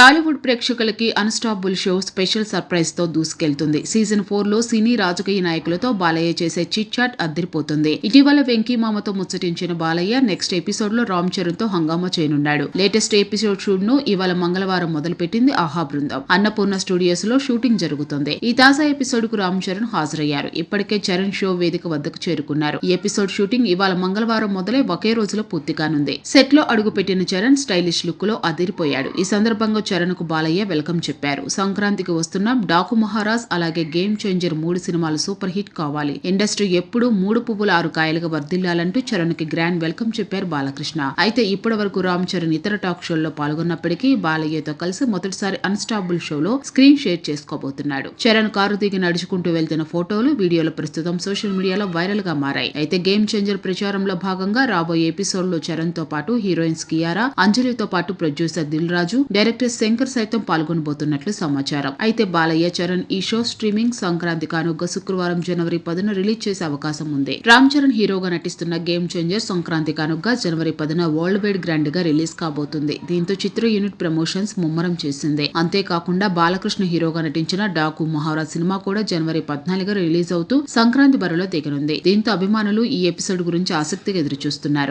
టాలీవుడ్ ప్రేక్షకులకి Unstoppable show special సర్ప్రైజ్తో దూసుకెళ్తుంది. సీజన్ ఫోర్లో సినీ రాజకీయ నాయకులతో బాలయ్య చేసే చిట్ చాట్ అద్దరిపోతుంది. ఇటీవల వెంకీ మామతో ముచ్చటించిన బాలయ్య నెక్స్ట్ ఎపిసోడ్లో రామ్ చరణ్తో హంగామా చేయనున్నాడు. లేటెస్ట్ ఎపిసోడ్ షూట్ను ఇవాళ మంగళవారం మొదలుపెట్టింది ఆహా బృందం. అన్నపూర్ణ స్టూడియోస్లో షూటింగ్ జరుగుతుంది. ఈ తాజా ఎపిసోడ్కు రామ్ చరణ్ హాజరయ్యారు. ఇప్పటికే చరణ్ షో వేదిక వద్దకు చేరుకున్నారు. ఈ ఎపిసోడ్ షూటింగ్ ఇవాళ మంగళవారం మొదలై ఒకే రోజులో పూర్తి కానుంది. సెట్లో అడుగుపెట్టిన చరణ్ స్టైలిష్ లుక్లో అదిరిపోయాడు. ఈ సందర్భంగా చరణ్కు బాలయ్య వెల్కమ్ చెప్పారు. సంక్రాంతికి వస్తున్న డాకు మహారాజ్ అలాగే గేమ్ చేంజర్ మూడు సినిమాలు సూపర్ హిట్ కావాలి. ఇండస్ట్రీ ఎప్పుడూ మూడు పువ్వుల ఆరు కాయలుగా వర్ధిల్లాలంటూ చరణ్కి గ్రాండ్ వెల్కమ్ చెప్పారు బాలకృష్ణ. అయితే ఇప్పటి వరకు రామ్ చరణ్ ఇతర టాక్ షోల్లో పాల్గొన్నప్పటికీ బాలయ్యతో కలిసి మొదటిసారి అన్స్టాబుల్ షోలో స్క్రీన్ షేర్ చేసుకోబోతున్నాడు. చరణ్ కారు దిగి నడుచుకుంటూ వెళ్తున్న ఫోటోలు వీడియోలు ప్రస్తుతం సోషల్ మీడియాలో వైరల్గా మారాయి. అయితే గేమ్ చేంజర్ ప్రచారంలో భాగంగా రాబోయే ఎపిసోడ్లో చరణ్తో పాటు హీరోయిన్స్ కియారా అంజలితో పాటు ప్రొడ్యూసర్ దిల్ రాజు డైరెక్టర్ శంకర్ సైతం పాల్గొనబోతున్నట్లు సమాచారం. అయితే బాలయ్య చరణ్ ఈ షో స్ట్రీమింగ్ సంక్రాంతి కానుక శుక్రవారం జనవరి పదున రిలీజ్ చేసే అవకాశం ఉంది. రామ్ చరణ్ హీరోగా నటిస్తున్న గేమ్ చేంజర్ సంక్రాంతి కానుక జనవరి పదున వరల్డ్ వైడ్ గ్రాండ్గా రిలీజ్ కాబోతుంది. దీంతో చిత్ర యూనిట్ ప్రమోషన్స్ ముమ్మరం చేసింది. అంతేకాకుండా బాలకృష్ణ హీరోగా నటించిన డాకు మహారాజ్ సినిమా కూడా జనవరి పద్నాలుగు రిలీజ్ అవుతూ సంక్రాంతి బరిలో దిగనుంది దీంతో అభిమానులు ఈ ఎపిసోడ్ గురించి ఆసక్తిగా ఎదురుచూస్తున్నారు.